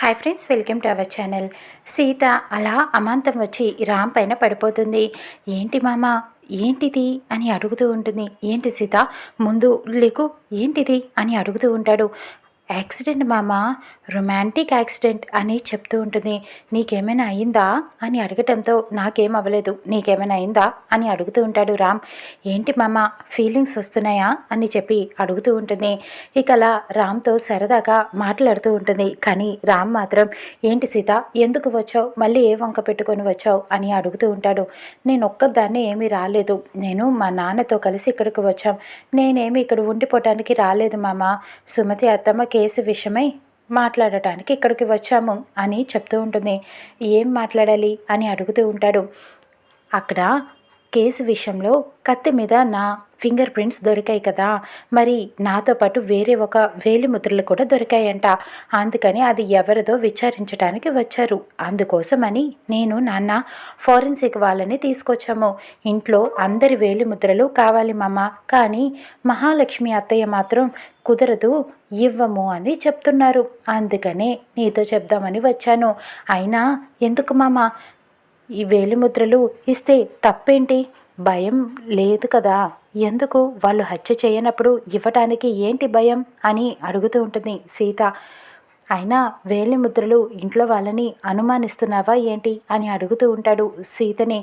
Hi friends welcome to our channel. Sita అలా అమాంతం వచ్చి రామ్ పైన పడిపోతుంది. ఏంటి మామ ఏంటిది అని అడుగుతూ ఉంటుంది. ఏంటి సీత ముందు లేకు ఏంటిది అని అడుగుతూ ఉంటాడు. యాక్సిడెంట్ మామ? రొమాంటిక్ యాక్సిడెంట్ అని చెప్తూ ఉంటుంది. నీకేమైనా అయిందా? అని అడగటంతో నాకేం అవ్వలేదు. నీకేమైనా అయిందా? అని అడుగుతూ ఉంటాడు రామ్. ఏంటి మామ? ఫీలింగ్స్ వస్తున్నాయా? అని చెప్పి అడుగుతూ ఉంటుంది. ఇక అలా రామ్తో సరదాగా మాట్లాడుతూ ఉంటుంది. కానీ రామ్ మాత్రం ఏంటి సీత? ఎందుకు వచ్చావు? మళ్ళీ ఏ వంక పెట్టుకొని వచ్చావు? అని అడుగుతూ ఉంటాడు. నేను ఒక్కదాన్ని ఏమీ రాలేదు. నేను మా నాన్నతో కలిసి ఇక్కడికి వచ్చాం. నేనేమి ఇక్కడ ఉండిపోవటానికి రాలేదు మామ. సుమతి అత్తమ్మకి కేసు విషయమై మాట్లాడటానికి ఇక్కడికి వచ్చాము అని చెప్తూ ఉంటుంది. ఏం మాట్లాడాలి? అని అడుగుతూ ఉంటాడు. అక్కడ కేసు విషయంలో కత్తి మీద నా ఫింగర్ ప్రింట్స్ దొరికాయి కదా. మరి నాతో పాటు వేరే ఒక వేలి ముద్రలు కూడా దొరికాయంట. అందుకని అది ఎవరిదో విచారించడానికి వచ్చారు. అందుకోసమని నేను నాన్న ఫారెన్సిక్ వాళ్ళని తీసుకొచ్చాము. ఇంట్లో అందరి వేలి ముద్రలు కావాలి మామ. కానీ మహాలక్ష్మి అత్తయ్య మాత్రం కుదరదు ఇవ్వము అని చెప్తున్నారు. అందుకనే నీతో చెప్దామని వచ్చాను. అయినా ఎందుకు మామ? ఈ వేలిముద్రలు ఇస్తే తప్పేంటి? భయం లేదు కదా. ఎందుకు? వాళ్ళు హత్య చేయనప్పుడు ఇవ్వటానికి ఏంటి భయం? అని అడుగుతూ ఉంటుంది సీత. అయినా వేలి ముద్రలు ఇంట్లో వాళ్ళని అనుమానిస్తున్నావా ఏంటి? అని అడుగుతూ ఉంటాడు సీతని.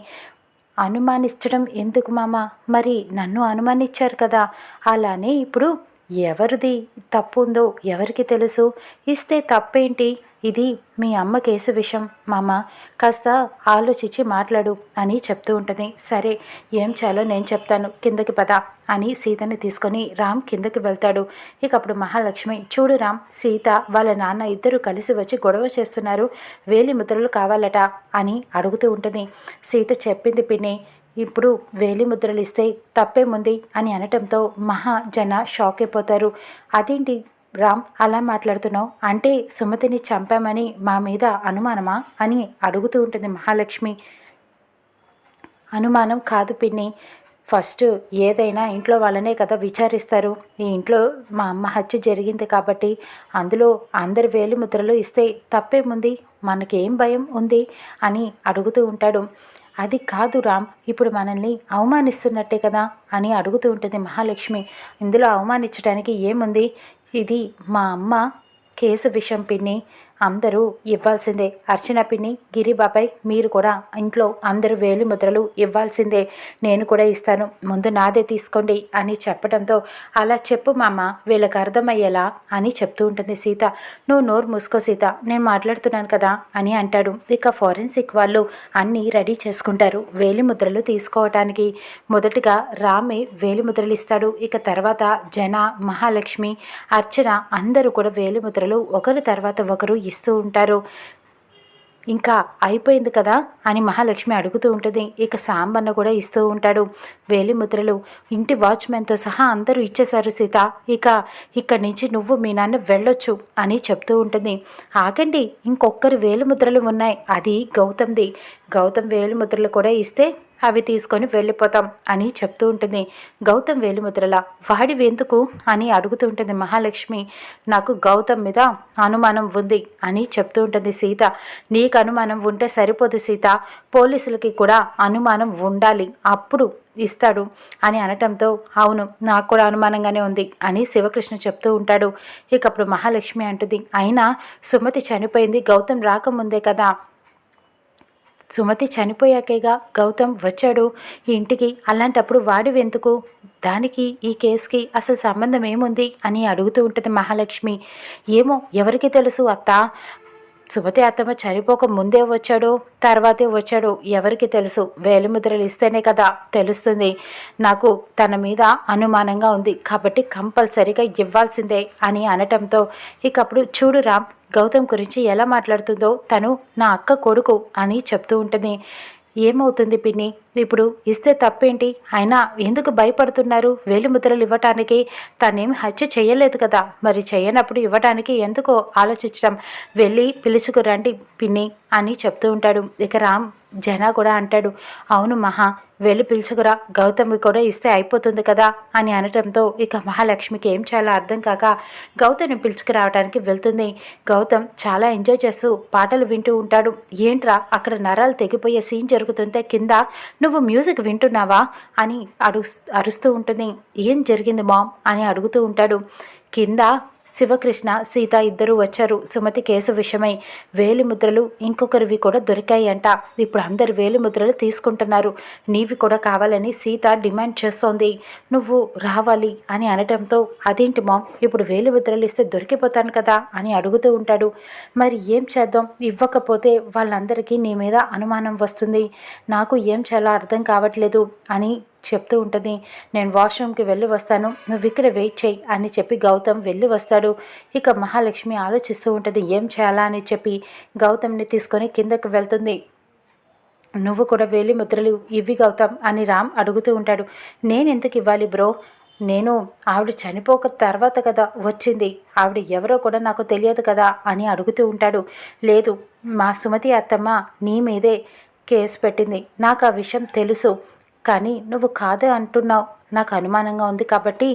అనుమానించడం ఎందుకు మామ? మరి నన్ను అనుమానించారు కదా. అలానే ఇప్పుడు ఎవరిది తప్పు ఉందో ఎవరికి తెలుసు? ఇస్తే తప్పేంటి? ఇది మీ అమ్మ కేసు విషయం మామ. కాస్త ఆలోచించి మాట్లాడు అని చెప్తూ ఉంటుంది. సరే ఏం చేయాలో నేను చెప్తాను. కిందకి పద అని సీతని తీసుకొని రామ్ కిందకి వెళ్తాడు. ఇక అప్పుడు మహాలక్ష్మి చూడు రామ్ సీత వాళ్ళ నాన్న ఇద్దరు కలిసి వచ్చి గొడవ చేస్తున్నారు. వేలి ముద్రలు కావాలట అని అడుగుతూ ఉంటుంది. సీత చెప్పింది పిన్ని ఇప్పుడు వేలి ముద్రలు ఇస్తే తప్పేముంది అని అనటంతో మహా జన షాక్ అయిపోతారు. అదేంటి రామ్ అలా మాట్లాడుతున్నావు? అంటే సుమతిని చంపామని మా మీద అనుమానమా అని అడుగుతూ ఉంటుంది మహాలక్ష్మి. అనుమానం కాదు పిన్ని. ఫస్ట్ ఏదైనా ఇంట్లో వాళ్ళనే కదా విచారిస్తారు. ఈ ఇంట్లో మా అమ్మ హత్య జరిగింది కాబట్టి అందులో అందరి వేలిముద్రలు ఇస్తే తప్పేముంది మనకేం భయం ఉంది అని అడుగుతూ ఉంటాడు. అది కాదు రామ్ ఇప్పుడు మనల్ని అవమానిస్తున్నట్టే కదా అని అడుగుతూ ఉంటుంది మహాలక్ష్మి. ఇందులో అవమానించడానికి ఏముంది? ఇది మా అమ్మ కేసు విషయం పిన్ని. అందరూ ఇవ్వాల్సిందే. అర్చన పిన్ని గిరిబాబాయ్ మీరు కూడా ఇంట్లో అందరూ వేలు ముద్రలు ఇవ్వాల్సిందే. నేను కూడా ఇస్తాను. ముందు నాదే తీసుకోండి అని చెప్పడంతో అలా చెప్పు మామ వీళ్ళకి అర్థమయ్యేలా అని చెప్తూ ఉంటుంది సీత. నువ్వు నోరు మూసుకో సీత నేను మాట్లాడుతున్నాను కదా అని అంటాడు. ఇక ఫారెన్సిక్ వాళ్ళు అన్నీ రెడీ చేసుకుంటారు వేలి ముద్రలు తీసుకోవటానికి. మొదటిగా రామే వేలి ముద్రలు ఇస్తాడు. ఇక తర్వాత జన మహాలక్ష్మి అర్చన అందరూ కూడా వేలి ముద్రలు ఒకరి తర్వాత ఒకరు ఇస్తూ ఉంటారు. ఇంకా అయిపోయింది కదా అని మహాలక్ష్మి అడుగుతూ ఉంటుంది. ఇక సాంబన్న కూడా ఇస్తూ ఉంటాడు. వేలిముద్రలు ఇంటి వాచ్మెన్తో సహా అందరూ ఇచ్చేశారు సీత. ఇక ఇక్కడి నుంచి నువ్వు మీ నాన్న వెళ్ళొచ్చు అని చెప్తూ ఉంటుంది. ఆగండి ఇంకొకరు వేలిముద్రలు ఉన్నాయి. అది గౌతమ్ది. గౌతమ్ వేలిముద్రలు కూడా ఇస్తే అవి తీసుకొని వెళ్ళిపోతాం అని చెప్తూ ఉంటుంది. గౌతమ్ వేలిముద్రల వాడి ఎందుకు? అని అడుగుతూ ఉంటుంది మహాలక్ష్మి. నాకు గౌతమ్ మీద అనుమానం ఉంది అని చెప్తూ ఉంటుంది సీత. నీకు అనుమానం ఉంటే సరిపోదు సీత. పోలీసులకి కూడా అనుమానం ఉండాలి. అప్పుడు ఇస్తాడు అని అనటంతో అవును నాకు కూడా అనుమానంగానే ఉంది అని శివకృష్ణ చెప్తూ ఉంటాడు. ఇకప్పుడు మహాలక్ష్మి అంటుంది అయినా సుమతి చనిపోయింది గౌతమ్ రాకముందే కదా. సుమతి చనిపోయాకేగా గౌతమ్ వచ్చాడు. ఈ ఇంటికి అలాంటప్పుడు వాడు ఎందుకు దానికి ఈ కేసుకి అసలు సంబంధం ఏముంది? అని అడుగుతూ ఉంటుంది మహాలక్ష్మి. ఏమో ఎవరికి తెలుసు అత్త? సుమతి అత్తమ్మ చనిపోక ముందే వచ్చాడో తర్వాతే వచ్చాడో. ఎవరికి తెలుసు? వేలిముద్రలు ఇస్తేనే కదా తెలుస్తుంది. నాకు తన మీద అనుమానంగా ఉంది. కాబట్టి కంపల్సరీగా ఇవ్వాల్సిందే అని అనటంతో ఇకప్పుడు చూడు రామ్ గౌతమ్ గురించి ఎలా మాట్లాడుతుందో తను నా అక్క కొడుకు అని చెప్తూ ఉంటుంది. ఏమవుతుంది పిన్ని? ఇప్పుడు ఇస్తే తప్పేంటి? అయినా ఎందుకు భయపడుతున్నారు? వేలిముద్రలు ఇవ్వటానికి తనేమి హత్య చేయలేదు కదా? మరి చేయనప్పుడు ఇవ్వడానికి ఎందుకో ఆలోచించడం? వెళ్ళి పిలుచుకురండి పిన్ని అని చెప్తూ ఉంటాడు. ఇక రామ్ జనా కూడా అంటాడు అవును మహా వెళ్ళి పిలుచుకురా గౌతమి కూడా ఇస్తే అయిపోతుంది కదా అని అనటంతో ఇక మహాలక్ష్మికి ఏం చేయాలో అర్థం కాక గౌతమ్ని పిలుచుకురావడానికి వెళ్తుంది. గౌతమ్ చాలా ఎంజాయ్ చేస్తూ పాటలు వింటూ ఉంటాడు. ఏంట్రా అక్కడ నరాలు తెగిపోయే సీన్ జరుగుతుంటే కింద నువ్వు మ్యూజిక్ వింటున్నావా? అని అడుగు అరుస్తూ ఉంటుంది. ఏం జరిగింది మామ్? అని అడుగుతూ ఉంటాడు. కింద శివకృష్ణ సీత ఇద్దరు వచ్చారు. సుమతి కేసు విషయమై వేలిముద్రలు ఇంకొకరివి కూడా దొరికాయి అంట ఇప్పుడు అందరు వేలిముద్రలు తీసుకుంటున్నారు. నీవి కూడా కావాలని సీత డిమాండ్ చేస్తోంది. నువ్వు రావాలి అని అనటంతో అదేంటి మామ్ ఇప్పుడు వేలిముద్రలు ఇస్తే దొరికిపోతాను కదా అని అడుగుతూ ఉంటాడు. మరి ఏం చేద్దాం? ఇవ్వకపోతే వాళ్ళందరికీ నీ మీద అనుమానం వస్తుంది. నాకు ఏం చేయాలో అర్థం కావట్లేదు అని చెప్తూ ఉంటుంది నేను వాష్రూమ్కి వెళ్ళి వస్తాను నువ్వు ఇక్కడ వెయిట్ చేయి అని చెప్పి గౌతమ్ వెళ్ళి వస్తాడు. ఇక మహాలక్ష్మి ఆలోచిస్తూ ఉంటుంది ఏం చేయాలా? అని చెప్పి గౌతమ్ని తీసుకొని కిందకి వెళ్తుంది. నువ్వు కూడా వేలి ముద్రలు ఇవ్వి గౌతమ్ అని రామ్ అడుగుతూ ఉంటాడు. నేను ఎందుకు ఇవ్వాలి బ్రో? నేను ఆవిడ చనిపోక తర్వాత కదా వచ్చింది ఆవిడ ఎవరో కూడా నాకు తెలియదు కదా అని అడుగుతూ ఉంటాడు. లేదు మా సుమతి అత్తమ్మ నీ మీదే కేసు పెట్టింది నాకు ఆ విషయం తెలుసు కానీ నువ్వు కాదే అంటున్నావు. నాకు అనుమానంగా ఉంది కాబట్టి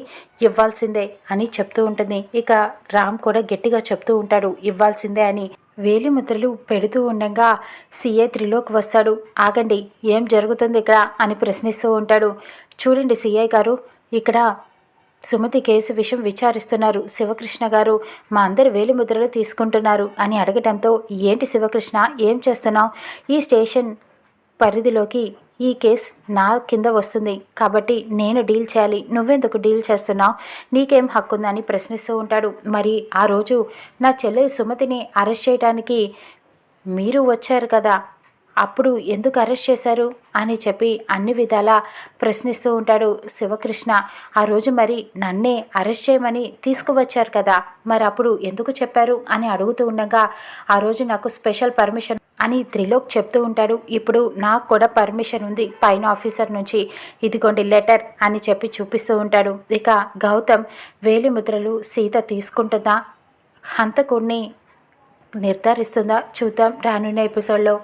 ఇవ్వాల్సిందే అని చెప్తూ ఉంటుంది. ఇక రామ్ కూడా గట్టిగా చెప్తూ ఉంటాడు ఇవ్వాల్సిందే అని. వేలిముద్రలు పెడుతూ ఉండగా సీఏ త్రిలోకి వస్తాడు. ఆగండి ఏం జరుగుతుంది ఇక్కడ అని ప్రశ్నిస్తూ ఉంటాడు. చూడండి సీఐ గారు ఇక్కడ సుమతి కేసు విషయం విచారిస్తున్నారు. శివకృష్ణ గారు మా అందరు వేలిముద్రలు తీసుకుంటున్నారు అని అడగటంతో ఏంటి శివకృష్ణ ఏం చేస్తున్నావు? ఈ స్టేషన్ పరిధిలోకి ఈ కేస్ నా కింద వస్తుంది. కాబట్టి నేను డీల్ చేయాలి. నువ్వెందుకు డీల్ చేస్తున్నావు? నీకేం హక్కు ఉందని ప్రశ్నిస్తూ ఉంటాడు. మరి ఆ రోజు నా చెల్లెలు సుమతిని అరెస్ట్ చేయడానికి మీరు వచ్చారు కదా? అప్పుడు ఎందుకు అరెస్ట్ చేశారు? అని చెప్పి అన్ని విధాలా ప్రశ్నిస్తూ ఉంటాడు శివకృష్ణ. ఆ రోజు మరి నన్నే అరెస్ట్ చేయమని తీసుకువచ్చారు కదా? మరి అప్పుడు ఎందుకు చెప్పారు? అని అడుగుతూ ఉండగా ఆ రోజు నాకు స్పెషల్ పర్మిషన్ అని త్రిలోక్ చెప్తూ ఉంటాడు. ఇప్పుడు నాకు కూడా పర్మిషన్ ఉంది. పైన ఆఫీసర్ నుంచి ఇదిగోండి లెటర్ అని చెప్పి చూపిస్తూ ఉంటాడు. ఇక గౌతమ్ వేలిముద్రలు సీత తీసుకుంటుందా? హంతకుడిని నిర్ధారిస్తుందా? చూద్దాం రానున్న ఎపిసోడ్లో.